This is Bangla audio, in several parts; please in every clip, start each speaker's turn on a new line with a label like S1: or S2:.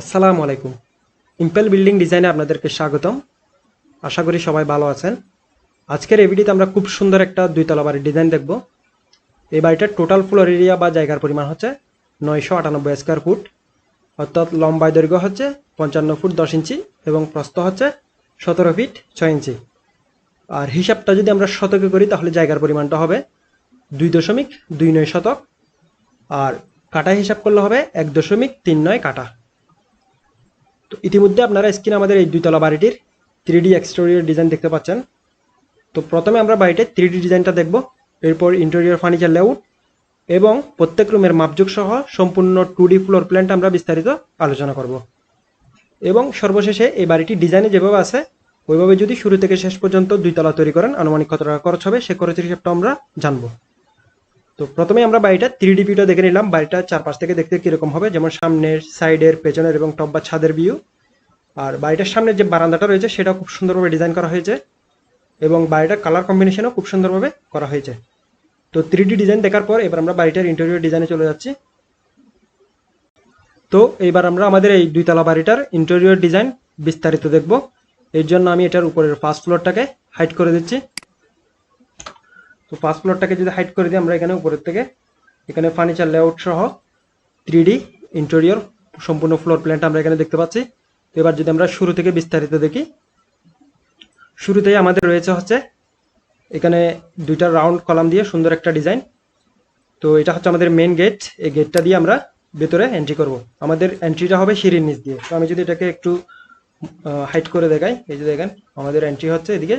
S1: আসসালামু আলাইকুম। ইম্পেল বিল্ডিং ডিজাইনে আপনাদেরকে স্বাগতম। আশা করি সবাই ভালো আছেন। আজকের এই ভিডিওতে আমরা খুব সুন্দর একটা দুইতলা বাড়ির ডিজাইন দেখব। এই বাড়িটার টোটাল ফ্লোর এরিয়া বা জায়গার পরিমাণ হচ্ছে নয়শো আটানব্বই স্কোয়ার ফুট অর্থাৎ লম্বায় দৈর্ঘ্য হচ্ছে পঞ্চান্ন ফুট দশ ইঞ্চি এবং প্রস্থ হচ্ছে সতেরো ফিট ছয় ইঞ্চি। আর হিসাবটা যদি আমরা শতকে করি, তাহলে জায়গার পরিমাণটা হবে দুই দশমিক দুই নয় শতক। আর কাটা হিসাব করলে হবে এক দশমিক তিন নয় কাটা। তো ইতিমধ্যে আপনারা স্ক্রিনে আমাদের এই দুইতলা বাড়িটির থ্রি ডি এক্সটেরিয়র ডিজাইন দেখতে পাচ্ছেন। তো প্রথমে আমরা বাড়িটির থ্রি ডি ডিজাইনটা দেখব, এরপর ইন্টেরিয়র ফার্নিচার লেআউট এবং প্রত্যেক রুমের মাপযোগ সহ সম্পূর্ণ টু ডি ফ্লোর প্ল্যানটা আমরা বিস্তারিত আলোচনা করব। এবং সর্বশেষে এই বাড়িটি ডিজাইনে যেভাবে আছে, ওইভাবে যদি শুরু থেকে শেষ পর্যন্ত দুইতলা তৈরি করেন, আনুমানিক কত টাকা খরচ হবে, সে খরচের হিসাবটা আমরা জানব। তো প্রথমে আমরা বাড়িটা থ্রি ডি ভিউটা দেখে নিলাম। বাড়িটা চারপাশ থেকে দেখতে কীরকম হবে? যেমন সামনের সাইডের পেছনের এবং টপ বা ছাদের ভিউ আর বাড়িটার সামনে যে বারান্দাটা রয়েছে সেটা খুব সুন্দরভাবে ডিজাইন করা হয়েছে এবং বাড়িটার কালার কম্বিনেশনও খুব সুন্দরভাবে করা হয়েছে। তো থ্রি ডিজাইন দেখার পর এবার আমরা বাড়িটার ইন্টেরিয়র ডিজাইনে চলে যাচ্ছি। তো এইবার আমরা আমাদের এই দুইতলা বাড়িটার ইন্টেরিয়র ডিজাইন বিস্তারিত দেখব। এর জন্য আমি এটার উপরের ফার্স্ট ফ্লোরটাকে হাইট করে দিচ্ছি। তো ফার্স্ট ফ্লোরটাকে যদি হাইড করে দিই, আমরা এখানে উপরের থেকে, এখানে ফার্নিচার লেআউট সহ থ্রি ডি ইন্টেরিয়র সম্পূর্ণ ফ্লোর প্ল্যানটা আমরা এখানে দেখতে পাচ্ছি। তো এবার যদি আমরা শুরু থেকে বিস্তারিত দেখি, শুরুতেই আমাদের রয়েছে হচ্ছে এখানে দুইটা রাউন্ড কলাম দিয়ে সুন্দর একটা ডিজাইন তো এটা হচ্ছে আমাদের মেন গেট এই গেটটা দিয়ে আমরা ভেতরে এন্ট্রি করব। আমাদের এন্ট্রিটা হবে সিঁড়ির নিচ দিয়ে। তো আমি যদি এটাকে একটু হাইট করে দেখাই, এই যে দেখেন, আমাদের এন্ট্রি হচ্ছে এদিকে।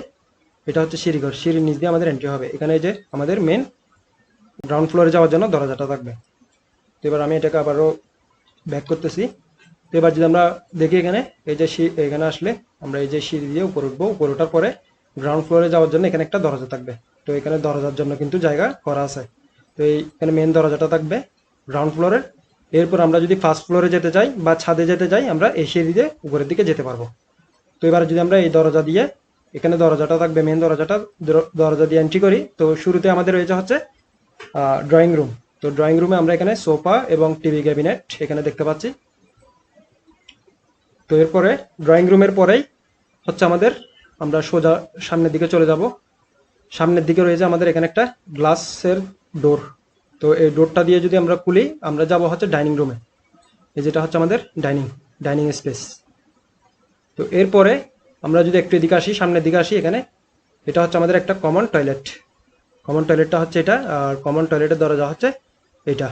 S1: এটা হচ্ছে সিঁড়িঘর সিঁড়ির নিচ দিয়ে আমাদের এন্ট্রি হবে। এখানে যে আমাদের মেন গ্রাউন্ড ফ্লোরে যাওয়ার জন্য দরজাটা থাকবে। তো এবার আমি এটাকে আবারও ব্যাক করতেছি। তো এবার যদি আমরা দেখি এখানে, এই যে এখানে আসলে আমরা এই যে সিঁড়ি দিয়ে উপরে উঠবো। উপরে ওঠার পরে গ্রাউন্ড ফ্লোরে যাওয়ার জন্য এখানে একটা দরজা থাকবে। তো এখানে দরজার জন্য কিন্তু জায়গা করা আছে। তো এই এখানে মেন দরজাটা থাকবে গ্রাউন্ড ফ্লোরের এরপর আমরা যদি ফার্স্ট ফ্লোরে যেতে চাই বা ছাদে যেতে চাই, আমরা এই সিঁড়ি দিয়ে উপরের দিকে যেতে পারব। তো এবার যদি আমরা এই দরজা দিয়ে এখানে দরজাটা থাকবে মেন দরজাটা দরজা দিয়ে এন্ট্রি করি। তো শুরুতে আমাদের রয়েছে হচ্ছে ড্রয়িং রুম তো ড্রয়িং রুমে আমরা এখানে সোফা এবং টিভি ক্যাবিনেট এখানে দেখতে পাচ্ছি। তো এরপরে ড্রয়িং রুমের পরেই হচ্ছে আমাদের, আমরা সোজা সামনের দিকে চলে যাব। সামনের দিকে রয়েছে আমাদের এখানে একটা গ্লাসের ডোর তো এই ডোরটা দিয়ে যদি আমরা খুলি, আমরা যাব হচ্ছে ডাইনিং রুমে এই যেটা হচ্ছে আমাদের ডাইনিং ডাইনিং স্পেস তো এরপরে আমরা যদি একটু এদিকে আসি, সামনের দিকে আসি এখানে, এটা হচ্ছে আমাদের একটা কমন টয়লেট কমন টয়লেটটা হচ্ছে এটা, আর কমন টয়লেটের দরজা হচ্ছে এটা।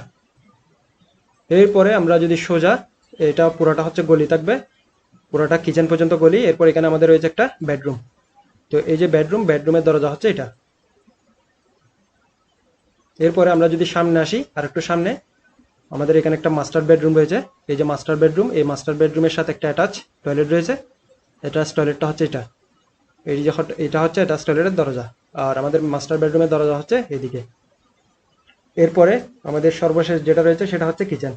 S1: এরপরে আমরা যদি সোজা, এটা পুরোটা হচ্ছে গলি থাকবে, পুরোটা কিচেন পর্যন্ত গলি, এরপর এখানে আমাদের রয়েছে একটা বেডরুম তো এই যে বেডরুম বেডরুমের দরজা হচ্ছে এটা। এরপরে আমরা যদি সামনে আসি, আর একটু সামনে, আমাদের এখানে একটা মাস্টার বেডরুম রয়েছে। এই যে মাস্টার বেডরুম এই মাস্টার বেডরুমের সাথে একটা অ্যাটাচ টয়লেট রয়েছে। অ্যাটাচ টয়লেটটা হচ্ছে এটা। এই যে এটা হচ্ছে অ্যাটাচ টয়লেটের দরজা। আর আমাদের মাস্টার বেডরুমের দরজা হচ্ছে এদিকে। এরপরে আমাদের সর্বশেষ যেটা রয়েছে সেটা হচ্ছে কিচেন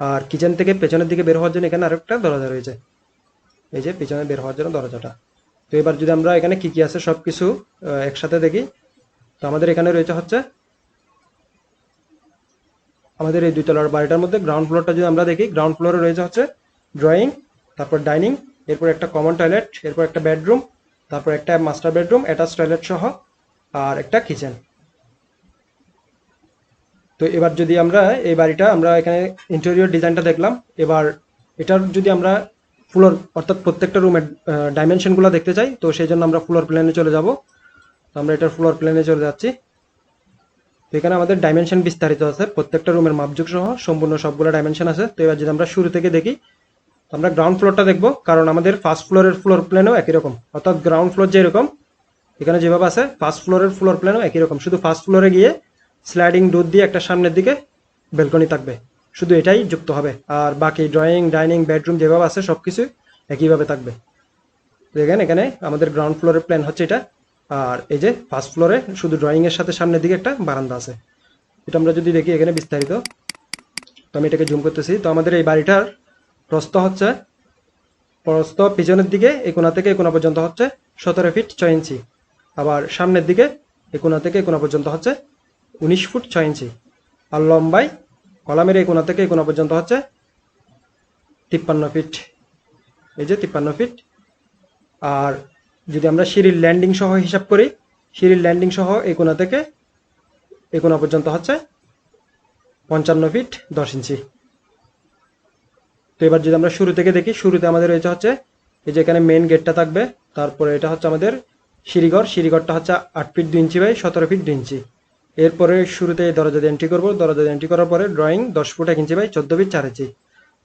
S1: আর কিচেন থেকে পেছনের দিকে বের হওয়ার জন্য এখানে আরেকটা দরজা রয়েছে। এই যে পেছনে বের হওয়ার জন্য দরজাটা। তো এবার যদি আমরা এখানে কি কি আছে সব কিছু একসাথে দেখি, তো আমাদের এখানে রয়েছে হচ্ছে আমাদের এই দুইতলার বাড়িটার মধ্যে গ্রাউন্ড ফ্লোরটা যদি আমরা দেখি গ্রাউন্ড ফ্লোরে রয়েছে হচ্ছে ড্রয়িং তারপর ডাইনিং, এরপর একটা কমন টয়লেট, এরপর একটা বেডরুম, তারপর একটা মাস্টার বেডরুম, অ্যাটাচ টয়লেট সহ, আর একটা কিচেন। তো এবার যদি আমরা এই বাড়িটা, আমরা এখানে ইন্টেরিয়র ডিজাইনটা দেখলাম, এবার এটার যদি আমরা ফ্লোর অর্থাৎ প্রত্যেকটা রুমের ডাইমেনশনগুলো দেখতে চাই, তো সেই জন্য আমরা ফ্লোর প্ল্যানে চলে যাব। তো আমরা এটার ফ্লোর প্ল্যানে চলে যাচ্ছি। তো এখানে আমাদের ডাইমেনশন বিস্তারিত আছে, প্রত্যেকটা রুমের মাপযোগ সহ, সম্পূর্ণ সবগুলো ডাইমেনশন আছে। তো এবার যদি আমরা শুরু থেকে দেখি আমরা গ্রাউন্ড ফ্লোরটা দেখব, কারণ আমাদের ফার্স্ট ফ্লোরের ফ্লোর প্ল্যানও একই রকম। অর্থাৎ গ্রাউন্ড ফ্লোর যেরকম, এখানে যেভাবে আছে ফার্স্ট ফ্লোরের ফ্লোর প্ল্যানও একই রকম। শুধু ফার্স্ট ফ্লোরে গিয়ে স্লাইডিং ডোর দিয়ে একটা সামনের দিকে বেলকনি থাকবে। শুধু এটাই যুক্ত হবে। আর বাকি ড্রয়িং ডাইনিং বেডরুম যেভাবে আছে সব কিছু একইভাবে থাকবে। দেখেন এখানে আমাদের গ্রাউন্ড ফ্লোরের প্ল্যান হচ্ছে এটা। আর এই যে ফার্স্ট ফ্লোরে শুধু ড্রয়িং এর সাথে সামনের দিকে একটা বারান্দা আছে। এটা আমরা যদি দেখি এখানে বিস্তারিত। তো আমি এটাকে জুম করতেছি। তো আমাদের এই বাড়িটার প্রস্থ হচ্ছে প্রস্থ পিছনের দিকে, এই কোণা থেকে কোণা পর্যন্ত হচ্ছে সতেরো ফিট ছয় ইঞ্চি। আবার সামনের দিকে, এই কোণা থেকে কোণা পর্যন্ত হচ্ছে উনিশ ফুট ছয় ইঞ্চি। আর লম্বাই কলামের এই কোণা থেকে কোণা পর্যন্ত হচ্ছে তিপ্পান্ন ফিট। এই যে তিপ্পান্ন ফিট। আর যদি আমরা সিঁড়ির ল্যান্ডিং সহ হিসাব করি, সিঁড়ির ল্যান্ডিং সহ এই কোণা থেকে এই কোণা পর্যন্ত হচ্ছে পঞ্চান্ন ফিট দশ ইঞ্চি। তো এবার যদি আমরা শুরু থেকে দেখি, শুরুতে আমাদের রয়েছে হচ্ছে, এই যে এখানে মেন গেটটা থাকবে, তারপরে এটা হচ্ছে আমাদের সিঁড়িঘর। সিঁড়িঘরটা হচ্ছে আট ফিট দুই ইঞ্চি বাই সতেরো ফিট দুই ইঞ্চি। এরপরে শুরুতে দরজা দিয়ে এন্ট্রি করব। দরজা দিয়ে এন্ট্রি করার পরে ড্রয়িং দশ ফুট এক ইঞ্চি বাই চোদ্দ ফিট চার ইঞ্চি।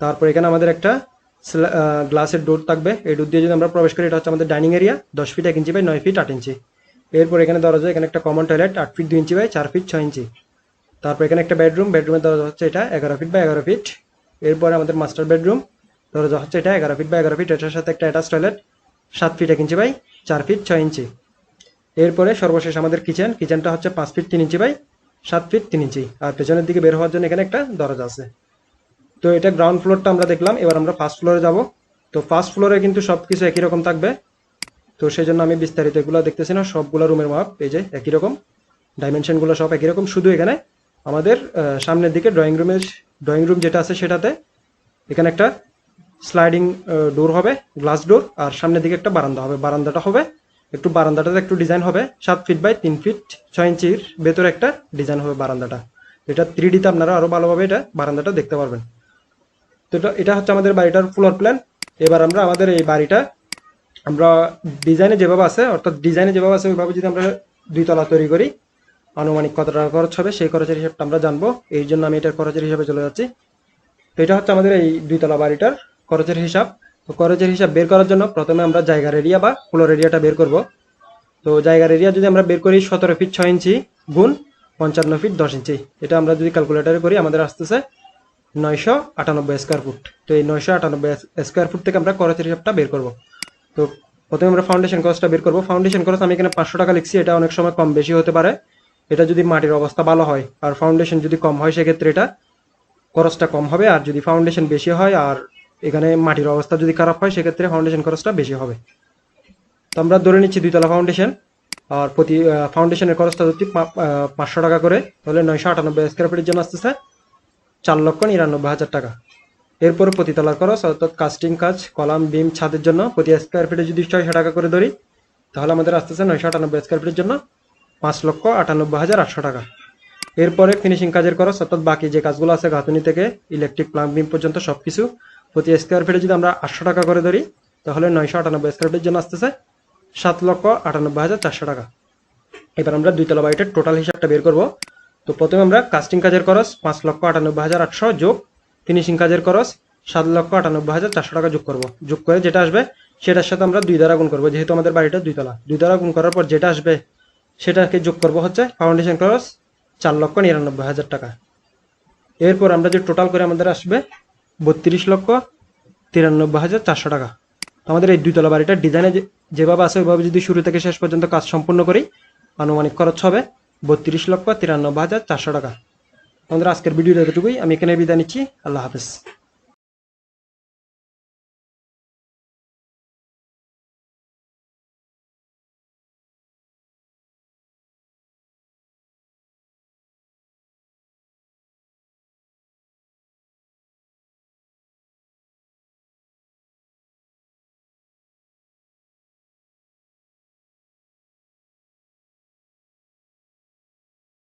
S1: তারপর এখানে আমাদের একটা গ্লাসের ডোর থাকবে। এই ডোর দিয়ে যদি আমরা প্রবেশ করি, এটা হচ্ছে আমাদের ডাইনিং এরিয়া দশ ফিট এক ইঞ্চি বাই নয় ফিট আট ইঞ্চি। এরপর এখানে দরজা, এখানে একটা কমন টয়লেট আট ফিট দুই ইঞ্চি বাই চার ফিট ছয় ইঞ্চি। তারপর এখানে একটা বেডরুম বেডরুমের দরজা হচ্ছে এটা এগারো ফিট বাই এগারো ফিট এরপরে আমাদের মাস্টার বেডরুম দরজা হচ্ছে এটা, এগারো ফিট বা এগারো ফিট এটার সাথে একটা অ্যাটাচ টয়লেট সাত ফিট এক ইঞ্চি বাই চার ফিট ছয় ইঞ্চি এরপরে সর্বশেষ আমাদের কিচেন কিচেনটা হচ্ছে পাঁচ ফিট তিন ইঞ্চি বাই সাত ফিট তিন ইঞ্চি আর পেছনের দিকে বের হওয়ার জন্য এখানে একটা দরজা আছে। তো এটা গ্রাউন্ড ফ্লোরটা আমরা দেখলাম, এবার আমরা ফার্স্ট ফ্লোরে যাব। তো ফার্স্ট ফ্লোরে কিন্তু সব কিছু একই রকম থাকবে। তো সেই জন্য আমি বিস্তারিত এগুলো দেখতেছি না, সবগুলো রুমের মাপ এই যে একই রকম। ডাইমেনশনগুলো সব একই রকম, শুধু এখানে আমাদের সামনের দিকে ড্রয়িং রুমের ড্রয়িং রুম যেটা আছে সেটাতে এখানে একটা স্লাইডিং ডোর হবে গ্লাস ডোর আর সামনের দিকে একটা বারান্দা হবে। বারান্দাটা হবে, একটু বারান্দাটাতে একটু ডিজাইন হবে, সাত ফিট বাই তিন ফিট ছয় ইঞ্চির ভেতরে একটা ডিজাইন হবে বারান্দাটা। এটা থ্রি ডিতে আপনারা আরও ভালোভাবে এটা বারান্দাটা দেখতে পারবেন। তো এটা এটা হচ্ছে আমাদের বাড়িটার ফ্লোর প্ল্যান এবার আমরা আমাদের এই বাড়িটা, আমরা ডিজাইনে যেভাবে আছে, অর্থাৎ ডিজাইনে যেভাবে আছে, ওইভাবে যদি আমরা দুই তলা তৈরি করি আনুমানিক কত টাকা খরচ হবে, সেই খরচের হিসাবটা আমরা জানব। এই জন্য আমি এটার খরচের হিসাবে চলে যাচ্ছি। তো এটা হচ্ছে আমাদের এই দুইতলা বাড়িটার খরচের হিসাব। তো খরচের হিসাব বের করার জন্য প্রথমে আমরা জায়গার এরিয়া বা ফ্লোর এরিয়াটা বের করব। তো জায়গার এরিয়া যদি আমরা বের করি সতেরো ফিট ছয় ইঞ্চি গুণ পঞ্চান্ন ফিট দশ ইঞ্চি। এটা আমরা যদি ক্যালকুলেটারে করি, আমাদের আসতেছে নয়শো আটানব্বই স্কোয়ার ফুট তো এই নয়শো আটানব্বই স্কোয়ার ফুট থেকে আমরা খরচের হিসাবটা বের করব। তো প্রথমে আমরা ফাউন্ডেশন কস্টটা বের করব। ফাউন্ডেশন খরচ আমি এখানে পাঁচশো টাকা লিখছি, এটা অনেক সময় কম বেশি হতে পারে। এটা যদি মাটির অবস্থা ভালো হয় আর ফাউন্ডেশন যদি কম হয় সেক্ষেত্রে এটা খরচটা কম হবে। আর যদি ফাউন্ডেশন বেশি হয় আর এখানে মাটির অবস্থা যদি খারাপ হয় সেক্ষেত্রে ফাউন্ডেশন খরচটা বেশি হবে। তো আমরা ধরে নিচ্ছি দুইতলা ফাউন্ডেশন আর প্রতি ফাউন্ডেশনের খরচটা আহ, পাঁচশো টাকা করে। তাহলে নয়শো আটানব্বই স্কোয়ার ফিটের জন্য আসতেছে চার লক্ষ নিরানব্বই হাজার টাকা। এরপরে প্রতিতলার খরচ অর্থাৎ কাস্টিং কাজ কলাম বিম ছাদের জন্য প্রতি স্কোয়ার ফিটে যদি ছয়শো টাকা করে ধরি তাহলে আমাদের আসতেছে নয়শো আটানব্বই স্কোয়ার ফিটের জন্য পাঁচ লক্ষ আটানব্বই হাজার আটশো টাকা। এরপরে ফিনিশিং কাজের খরচ, অর্থাৎ বাকি যে কাজগুলো আছে গাঁথুনি থেকে ইলেকট্রিক প্লাম্বিং পর্যন্ত সব কিছু প্রতি স্কোয়ার ফিটে যদি আমরা আটশো টাকা করে ধরি, তাহলে নয়শো আটানব্বই স্কোয়ার ফিটের জন্য আসতেছে সাত লক্ষ আটানব্বই হাজার চারশো টাকা। এবার আমরা দুইতলা বাড়িটার টোটাল হিসাবটা বের করব। তো প্রথমে আমরা কাস্টিং কাজের খরচ পাঁচ লক্ষ আটানব্বই হাজার আটশো যোগ ফিনিশিং কাজের খরচ সাত লক্ষ আটানব্বই হাজার চারশো টাকা যোগ করব। যোগ করে যেটা আসবে, সেটার সাথে আমরা দুই দ্বারা গুণ করব, যেহেতু আমাদের বাড়িটা দুইতলা দুই দ্বারা গুণ করার পর যেটা আসবে সেটাকে যোগ করব হচ্ছে ফাউন্ডেশন খরচ চার লক্ষ নিরানব্বই হাজার টাকা। এরপর আমরা যে টোটাল করে আমাদের আসবে বত্রিশ লক্ষ তিরানব্বই হাজার চারশো টাকা। আমাদের এই দুইতলা বাড়িটার ডিজাইনে যেভাবে আছে, ওইভাবে যদি শুরু থেকে শেষ পর্যন্ত কাজ সম্পূর্ণ করি, আনুমানিক খরচ হবে বত্রিশ লক্ষ তিরানব্বই হাজার চারশো টাকা। আমাদের আজকের ভিডিওটা এতটুকুই। আমি এখানে বিদায় নিচ্ছি। আল্লাহ হাফেজ।